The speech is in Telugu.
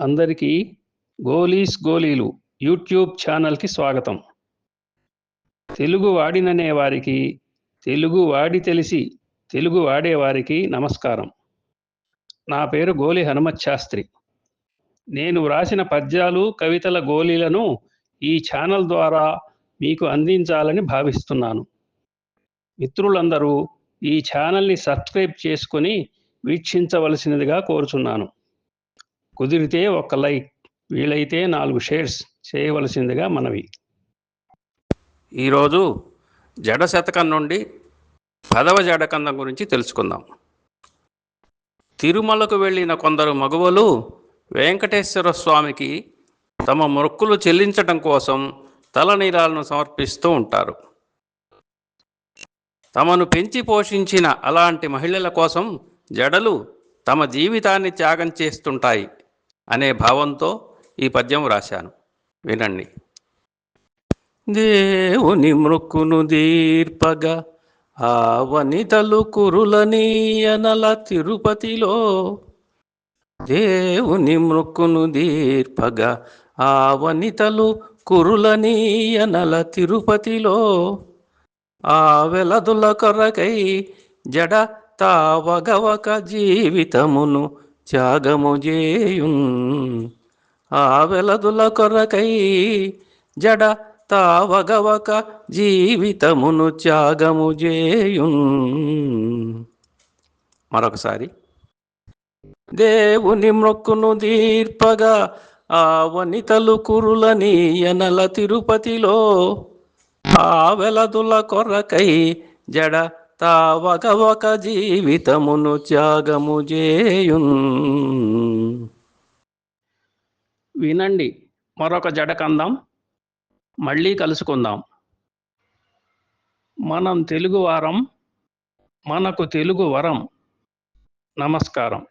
అందరికీ గోలీస్ గోలీలు యూట్యూబ్ ఛానల్కి స్వాగతం. తెలుగు వాడిననే వారికి తెలుగు వాడి తెలిసి తెలుగు వాడేవారికి నమస్కారం. నా పేరు గోలి హనుమత్ శాస్త్రి. నేను వ్రాసిన పద్యాలు కవితల గోలీలను ఈ ఛానల్ ద్వారా మీకు అందించాలని భావిస్తున్నాను. మిత్రులందరూ ఈ ఛానల్ని సబ్స్క్రైబ్ చేసుకొని వీక్షించవలసినదిగా కోరుచున్నాను. కుదిరితే ఒక లైక్ వీలైతే నాలుగు షేర్స్ చేయవలసిందిగా మనవి. ఈరోజు జడ శతకం నుండి పదవ జడకందం గురించి తెలుసుకుందాం. తిరుమలకు వెళ్ళిన కొందరు మగువలు వెంకటేశ్వర స్వామికి తమ మొక్కులు చెల్లించటం కోసం తలనీరాలను సమర్పిస్తూ ఉంటారు. తమను పెంచి పోషించిన అలాంటి మహిళల కోసం జడలు తమ జీవితాన్ని త్యాగం చేస్తుంటాయి. అనే భావంతో ఈ పద్యం రాశాను వినండి. దేవుని మృక్కును దీర్పగా ఆ వనితలు కురులనీయనల తిరుపతిలో. దేవుని మృక్కును దీర్పగా ఆ వనితలు కురులనీయనల తిరుపతిలో. ఆ వెలదుల కొరకై జడ తావగవక జీవితమును త్యాగము చేయున్ ఆ వెలదుల కొరకై జడ తావగవక జీవితమును త్యాగము చేయున్ మరొకసారి. దేవుని మొక్కును దీర్పగా ఆ వనితలు కురులని ఎనల తిరుపతిలో ఆ వెలదుల కొరకై జడ తావగవక జీవితమును త్యాగము చేయున్. వినండి మరొక జడకందాం మళ్ళీ కలుసుకుందాం. మనం తెలుగు వారం మనకు తెలుగు వరం. నమస్కారం.